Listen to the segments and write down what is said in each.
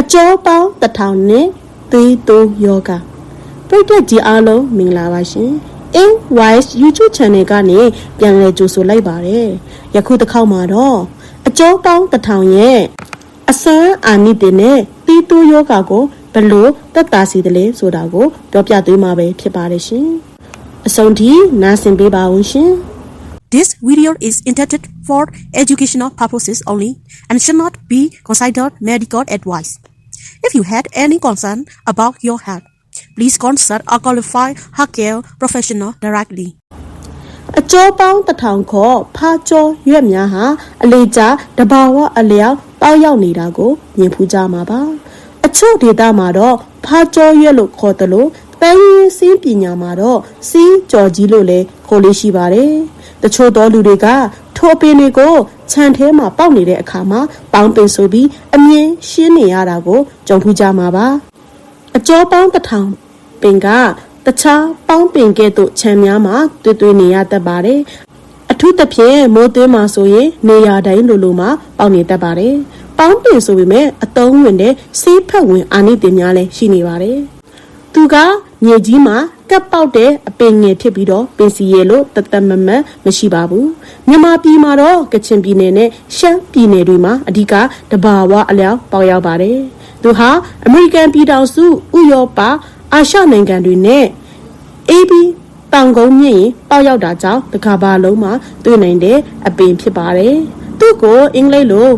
အကျော်ပေါင်းတစ်ထောင်နဲ့သွေးတိုးယောဂပရိသတ်ကြီးအားလုံးမင်္ဂလာပါရှင် In Wise YouTube Channel ကနေပြန်လည်ကြိုဆိုလိုက်ပါတယ်ယခုတစ်ခေါက်မှာတော့အကျော်ပေါင်းတစ်ထောင်ရဲ့အစမ်းအာနိတင်နဲ့တီးတိုးယောဂကိုဘယ်လို့တက်တာစီတယ်လဲဆိုတာကိုပြောပြသွေးမှာပဲဖြစ်ပါတယ်ရှင်အဆုံးထိနားဆင်ပေးပါဦးရှင် This video is intended for educational purposes only and should not be considered medical advice. If you had any concern about your health, please consult a qualified healthcare professional directly. အကျော်ပေါင်းတစ်ထောင်ခေါ်ဖားကျော်ရွက်များဟာအလေကျတဘာဝအလျောက်ပေါက်ရောက်နေတာကိုမြင်ဖူးကြမှာပါအချို့ဒေသမှာတော့ဖားကျော်ရွက်လို့ခေါ်တယ်လို့တန်းရင်စင်းပညာမှာတော့စီးကြော်ကြီးလို့လည်းခေါ်လေးရှိပါတယ် တချို့သောလူတွေကထိုအပင်တွေကိုခြံထဲမှာပေါက်နေတဲ့အခါမှာပေါင်းပင်ဆိုပြီးအမြင်ရှင်းနေရတာကိုကြုံဖူးကြမှာပါအကျော်ပေါင်းတစ်ထောင်ပင်ကတခြားပေါင်းပင်ကဲ့သို့ခြံများမှာတွေ့တွေ့နေရတတ်ပါတယ်။အထူးသဖြင့်မိုးသွင်းမှာဆိုရင်နေရာတိုင်းလိုလိုမှာပေါက်နေတတ်ပါတယ်။ပေါင်းပင်ဆိုပေမဲ့အတုံးဝင်တဲ့ဆေးဖက်ဝင်အာနိသင်များလည်းရှိနေပါတယ်။သူကမြေကြီးမှာ ကပ်ပေါက်တဲ့အပင်ငယ်ဖြစ်ပြီးတော့ပင်စီရဲလို့တသက်မမတ်မရှိပါဘူး။မြန်မာပြည်မှာတော့ကချင်ပြည်နယ်နဲ့ရှမ်းပြည်နယ်တွေမှာအဓိကတဘာဝအလျောက်ပေါက်ရောက်ပါတယ်။သူဟာအမေရိကန်ပြည်ထောင်စုဥရောပအာရှနိုင်ငံတွေနဲ့ AB တောင်ကုန်းမြင့်ရင်ပေါက်ရောက်တာကြောင့်တစ်ခါပါလုံးမှာတွေ့နိုင်တဲ့အပင်ဖြစ်ပါတယ်။သူ့ကိုအင်္ဂလိပ်လို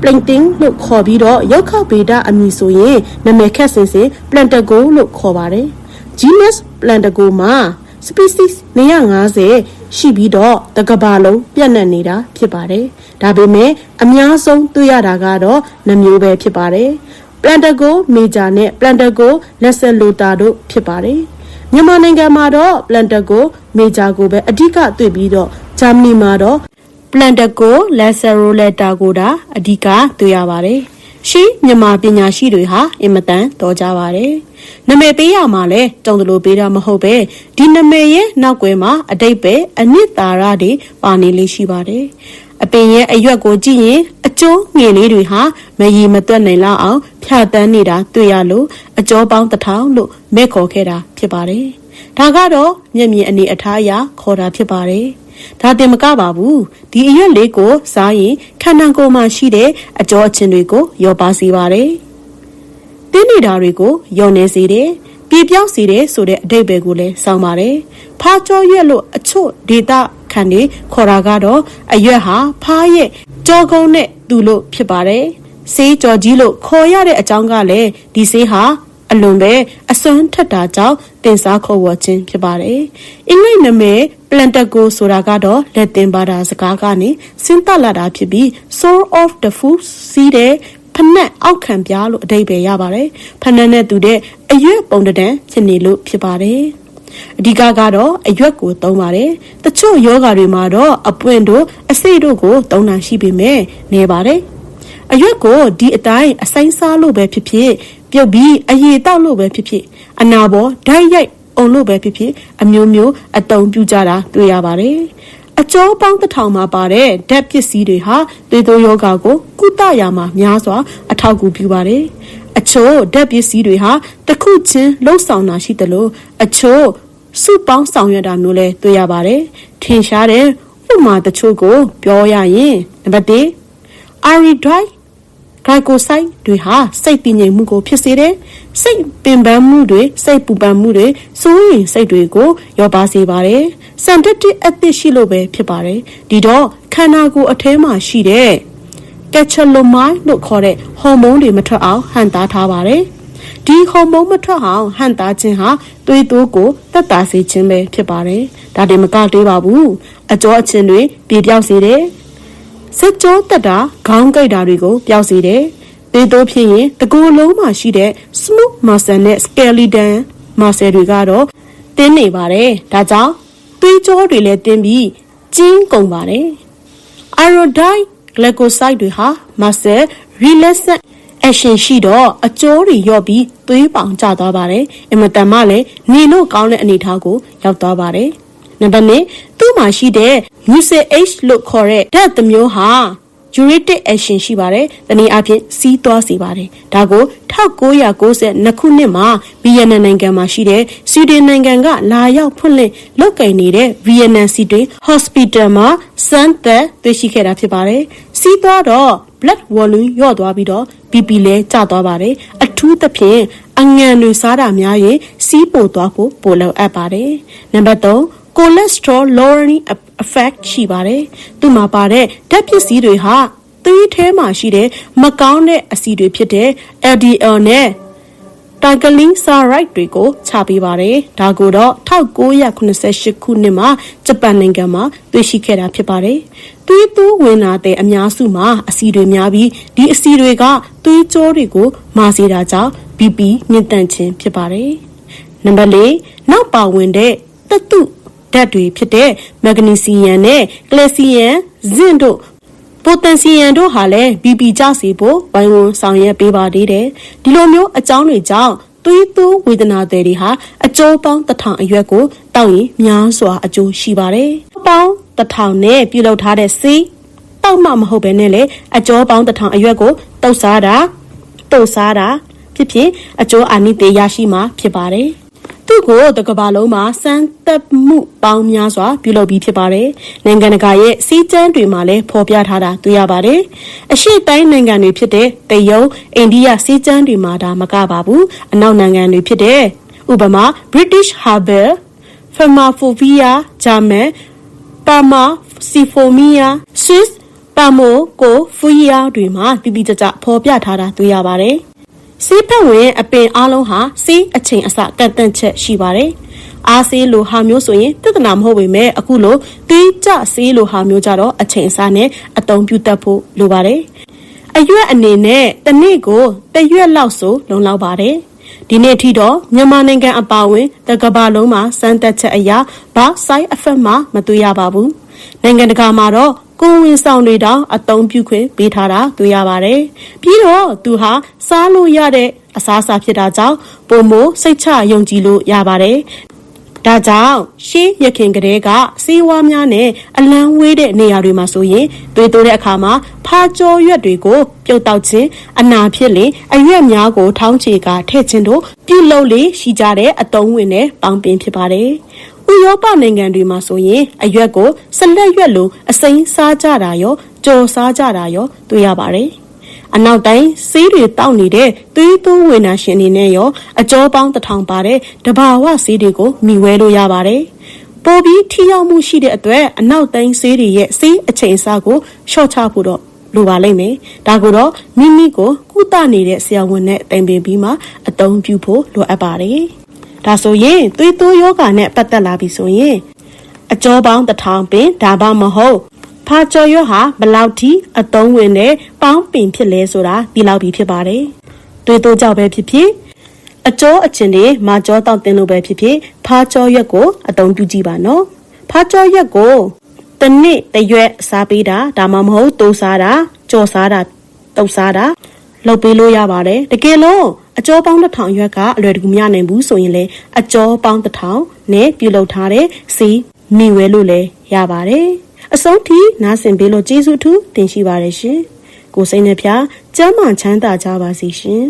planting လို့ခေါ်ပြီးတော့ရောက်ခောက်ဗေဒအမည်ဆိုရင်နာမည်ခက်စင်စင် plantago လို့ခေါ်ပါတယ်။ genus plantago မှာ species 250ရှိပြီးတော့တစ်ကမ္ဘာလုံးပြန့်နှံ့နေတာဖြစ်ပါတယ်။ဒါပေမဲ့အများဆုံးတွေ့ရတာကတော့နှမျိုးပဲဖြစ်ပါတယ်။ plantago major နဲ့ plantago lesser lota တို့ဖြစ်ပါတယ်။မြန်မာနိုင်ငံမှာတော့ plantago major ကိုပဲအဓိကတွေ့ပြီးတော့ဂျာမနီမှာတော့ plantago lacerolata ကိုဒါအဓိကတွေ့ရပါတယ်။ ရှိမြန်မာပညာရှိတွေဟာအင်မတန်တော်ကြပါတယ်။နာမည်ပေးရမှာလဲတုံတလို့ပေးတာမဟုတ်ပဲဒီနာမည်ရဲ့နောက်ွယ်မှာအတိတ်ပဲအနှစ်သာရတွေပါနေလေးရှိပါတယ်။အပင်ရဲ့အရွက်ကိုကြည့်ရင်အကျိုးငယ်လေးတွေဟာမရီမတွက်နိုင်လောက်အောင်ဖြာတန်းနေတာတွေ့ရလို့အကျော်ပေါင်းတစ်ထောင်လို့မဲ့ခေါ်ခဲ့တာဖြစ်ပါတယ်။ဒါကတော့မျက်မြင်အနေအထားအရခေါ်တာဖြစ်ပါတယ်။ ဒါတင်မကပါဘူးဒီအရွက်လေးကိုစားရင်ခန္ဓာကိုယ်မှာရှိတဲ့အကျော်အချင်းတွေကိုရောပါစေပါတယ်။တင်းနေတာတွေကိုယောနေစေတယ်။ပြေပြောက်စေတယ်ဆိုတဲ့အဓိပ္ပာယ်ကိုလည်းစောင်းပါတယ်။ဖားကြောရွက်လို့အချို့ဒေတာခံနေခေါ်တာကတော့အရွက်ဟာဖားရဲ့ကြောကုန်းနဲ့သူလို့ဖြစ်ပါတယ်။ဆေးကြော်ကြီးလို့ခေါ်ရတဲ့အကြောင်းကလည်းဒီဆေးဟာ အလွန်ပဲအစွမ်းထက်တာကြောင့်တင်စားခေါ်ဝေါ်ခြင်းဖြစ်ပါတယ်။အင်္ဂလိပ်နာမည် plantago ဆိုတာကတော့လက်တင်ဘာသာစကားကနေဆင်းသက်လာတာဖြစ်ပြီး soul of the food စီးတဲ့ဖနက်အောက်ခံပြားလို့အဓိပ္ပာယ်ရပါတယ်။ဖနက်နဲ့တူတဲ့အရွက်ပုံတံဖြစ်နေလို့ဖြစ်ပါတယ်။အဓိကကတော့အရွက်ကိုသုံးပါတယ်။တချို့ယောဂါတွေမှာတော့အပွင့်တို့အဆိပ်တို့ကိုသုံးတာရှိပေမဲ့နေပါတယ်။အရွက်ကိုဒီအတိုင်းအဆိုင်စားလို့ပဲဖြစ်ဖြစ် ပြုတ်ပြီးအရေတောက်လို့ပဲဖြစ်ဖြစ်အနာပေါ်ဓာတ်ရိုက်အောင်လို့ပဲဖြစ်ဖြစ်အမျိုးမျိုးအတုံးပြကြတာတွေ့ရပါတယ်။အကျော်ပေါင်းတစ်ထောင်မှာပါတဲ့ဓာတ်ပစ္စည်းတွေဟာသွေးတိုးယောဂါကိုကုသရာမှာများစွာ အထောက်အကူပြုပါတယ်။အချို့ဓာတ်ပစ္စည်းတွေဟာတစ်ခုချင်းလှုပ်ဆောင်တာရှိတယ်လို့အချို့စုပေါင်းဆောင်ရွက်တာမျိုးလည်းတွေ့ရပါတယ်။ထင်ရှားတဲ့ဥပမာတချို့ကို ပြောရရင်နံပါတ်1 iridine ဂလိုက်ကိုစိုက်တွေဟာစိတ်တည်ငြိမ်မှုကိုဖြစ်စေတယ်။စိတ်ပင်ပန်းမှုတွေစိတ်ပူပန်မှုတွေစိုးရိမ်စိတ်တွေကိုရောပါစေပါတယ်။စန်တက်တစ်အသစ်ရှိလို့ပဲဖြစ်ပါတယ်။ဒီတော့ခန္ဓာကိုယ်အထဲမှာရှိတဲ့ကက်ချလိုမိုင်းလို့ခေါ်တဲ့ဟော်မုန်းတွေမထွက်အောင်ဟန်တာထားပါတယ်။ဒီဟော်မုန်းမထွက်အောင်ဟန်တာခြင်းဟာသွေးတိုးကိုတက်တာစေခြင်းပဲဖြစ်ပါတယ်။ဒါတင်မကသေးပါဘူး။အကျော်အချင်းတွေပြေပြောက်စေတယ်။ စက်ကြောတက်တာခေါင်းကြိုက်တာတွေကိုပျောက်စေတယ်။သေတိုးဖြစ်ရင်တကူလုံးမှာရှိတဲ့ smooth muscle နဲ့ skeleton muscle တွေကတော့တင်းနေပါတယ်။ဒါကြောင့်သွေးကြောတွေလည်းတင်းပြီးကျင်းကုန်ပါတယ်။ iodine glycoside တွေဟာ muscle relaxant action ရှိတော့အကျိုးတွေရော့ပြီးသွေးပေါင်ကျသွားပါတယ်။အင်မတန်မှလည်းနေလို့ကောင်းတဲ့အနေအထားကိုရောက်သွားပါတယ်။နံပါတ်1သူ့မှာရှိတဲ့ mucil H လို့ခေါ်တဲ့ဓာတ်တစ်မျိုးဟာ uric action ရှိပါတယ်။တနည်းအားဖြင့်စီးသွားစေပါတယ်။ဒါကို1992ခုနှစ်မှာဗီယက်နမ်နိုင်ငံမှာရှိတဲ့ဆွီဒင်နိုင်ငံကလာရောက်ဖွင့်လှစ်လုပ်ကိုင်နေတဲ့ဗီယက်နမ်စီတွင် hospital မှာစမ်းသပ်တွေ့ရှိခဲ့တာဖြစ်ပါတယ်။စီးသွားတော့ blood volume လျော့သွားပြီးတော့ BP လည်းကျသွားပါတယ်။အထူးသဖြင့်အငံတွေစားတာများရင်စီးပို့သွားဖို့ပိုလိုအပ်ပါတယ်။နံပါတ်3 cholesterol lowering effect ရှိပါတယ်။သူမှာပါတဲ့ဓာတ်ပစ္စည်းတွေဟာသွေးထဲမှာရှိတဲ့မကောင်းတဲ့အဆီတွေဖြစ်တဲ့ LDL နဲ့ Targeting Saurite တွေကိုချပေးပါတယ်။ဒါကိုတော့1988ခုနှစ်မှာဂျပန်နိုင်ငံမှာတွေ့ရှိခဲ့တာဖြစ်ပါတယ်။သွေးတိုးဝင်လာတဲ့အများစုမှာအဆီတွေများပြီးဒီအဆီတွေကသွေးကြောတွေကိုမာစေတာကြောင့် BP မြင့်တက်ခြင်းဖြစ်ပါတယ်။နံပါတ်၄နောက်ပါဝင်တဲ့တတု ဓာတ်တွေဖြစ်တဲ့မက်ဂနီဆီယမ်နဲ့ကယ်လ်ဆီယမ်ဇင့်တို့ပိုတန်ဆီယမ်တို့ဟာလည်း BP ကျစေဖို့ဝိုင်းဝန်းဆောင်ရွက်ပေးပါသေးတယ်။ဒီလိုမျိုးအကြောင်းတွေကြောင့်သွေးတိုးဝေဒနာတွေဟာအကျိုးပေါင်းတစ်ထောင်အရွက်ကိုတောက်ရင်များစွာအကျိုးရှိပါတယ်။ပေါင်းတစ်ထောင်နဲ့ပြုလုပ်ထားတဲ့ဆေးတောက်မှမဟုတ်ဘဲနဲ့လေအကျိုးပေါင်းတစ်ထောင်အရွက်ကိုတုတ်စားတာတုတ်စားတာဖြစ်ဖြစ်အကျိုးအာနိသင်ရရှိမှာဖြစ်ပါတယ်။ သူ့ကိုတကဘာလုံးမှာစမ်းသပ်မှုပေါင်းများစွာပြုလုပ်ပြီးဖြစ်ပါတယ်။နိုင်ငံတကာရဲ့စီးကျန်းတွေမှာလည်းဖော်ပြထားတာတွေ့ရပါတယ်။အရှိတိုင်းနိုင်ငံတွေဖြစ်တဲ့တရုတ်အိန္ဒိယစီးကျန်းတွေမှာဒါမကပါဘူး။အနောက်နိုင်ငံတွေဖြစ်တဲ့ဥပမာ British Harbour, Pharmaphobia, German, Parmaciphomia, Swiss Parmocophobia တွေမှာတိတိကျကျဖော်ပြထားတာတွေ့ရပါတယ်။ ဆေးဖက်ဝင်အပင်အလုံးဟာဆေးအချိန်အစကန့်တန့်ချက်ရှိပါတယ်။အားဆေးလိုဟာမျိုးဆိုရင်တဒနာမဟုတ်ပေမဲ့အခုလိုသွေးကြဆေးလိုဟာမျိုးကြတော့အချိန်အစနဲ့အသုံးပြုတတ်ဖို့လိုပါတယ်။အရွက်အနေနဲ့တစ်နေ့ကိုတစ်ရွက်လောက်ဆိုလုံလောက်ပါတယ်။ဒီနေ့ထိတော့မြန်မာနိုင်ငံအပါအဝင်တကဘာလုံးမှာစမ်းသပ်ချက်အရာဘာ side effect မှမတွေ့ရပါဘူး။နိုင်ငံတကာမှာတော့ ကိုယ်ဝင်ဆောင်တွေတောင်အသုံးပြုခွင့်ပေးထားတာတွေ့ရပါတယ်။ပြီးတော့သူဟာစားလို့ရတဲ့အစားအစာဖြစ်တာကြောင့်ပုံမိုစိတ်ချယုံကြည်လို့ရပါတယ်။ဒါကြောင့်ရှေးရခင်ကလေးကစီးဝါးများနဲ့အလံဝေးတဲ့နေရာတွေမှာဆိုရင်တွေ့တိုးတဲ့အခါမှာဖာကြောရွက်တွေကိုပြုတ်တောက်ခြင်းအနာဖြစ်လေအရွက်များကိုထောင်းချေကထည့်ခြင်းတို့ပြုလုပ်လေရှိကြတဲ့အတုံးဝင်တဲ့ပေါင်းပင်ဖြစ်ပါတယ်။ ဥရောပနိုင်ငံတွေမှာဆိုရင်အရွက်ကိုဆက်လက်ရွက်လိုအစိမ်းစားကြတာရောကြော်စားကြတာရောတွေ့ရပါတယ်။အနောက်တိုင်းဆေးတွေတောက်နေတဲ့သွေးသွဝေနာရှင်တွေနဲ့ရောအကြောပေါင်းတစ်ထောင်ပါတဲ့တဘာဝဆေးတွေကိုမိဝဲလို့ရပါတယ်။ပိုပြီးထိရောက်မှုရှိတဲ့အတွက်အနောက်တိုင်းဆေးတွေရဲ့ဆေးအချိန်အစားကိုရှော့ချဖို့တော့လိုပါလိမ့်မယ်။ဒါကိုတော့မိမိကိုကုသနေတဲ့ဆရာဝန်နဲ့တိုင်ပင်ပြီးမှအသုံးပြုဖို့လိုအပ်ပါတယ်။ ဒါဆိုရင်သွေးတိုးယောဂါနဲ့ပတ်သက်လာပြီဆိုရင်အကျော်ပေါင်းတစ်ထောင်ပင်ဒါမှမဟုတ်ဖာကျော်ရွက်ဟာဘလောက်ထိအသုံးဝင်တဲ့ပေါင်းပင်ဖြစ်လဲဆိုတာသိလောက်ပြီဖြစ်ပါတယ်။သွေးတိုးကြောက်ပဲဖြစ်ဖြစ်အကျော်အချင်းတွေမာကျော်တောက်တင်လို့ပဲဖြစ်ဖြစ်ဖာကျော်ရွက်ကိုအသုံးပြုကြည့်ပါနော်။ဖာကျော်ရွက်ကိုတစ်နှစ်တစ်ရွက်စားပေးတာဒါမှမဟုတ်တိုးစားတာကြော်စားတာတုပ်စားတာ လုပ်ပေးလို့ရပါတယ်တကယ်လို့အကျော်ပေါင်းတစ်ထောင်ရွက်ကအလွယ်တကူမရနိုင်ဘူးဆိုရင်လေအကျော်ပေါင်းတစ်ထောင်နဲ့ပြုလုပ်ထားတဲ့စီမိဝဲလို့လည်းရပါတယ်အဆုံးထိနားဆင်ပေးလို့ကျေးဇူးထူးတင်ရှိပါတယ်ရှင်ကိုစိတ်နှဖျားကျမ်းမာချမ်းသာကြပါစေရှင်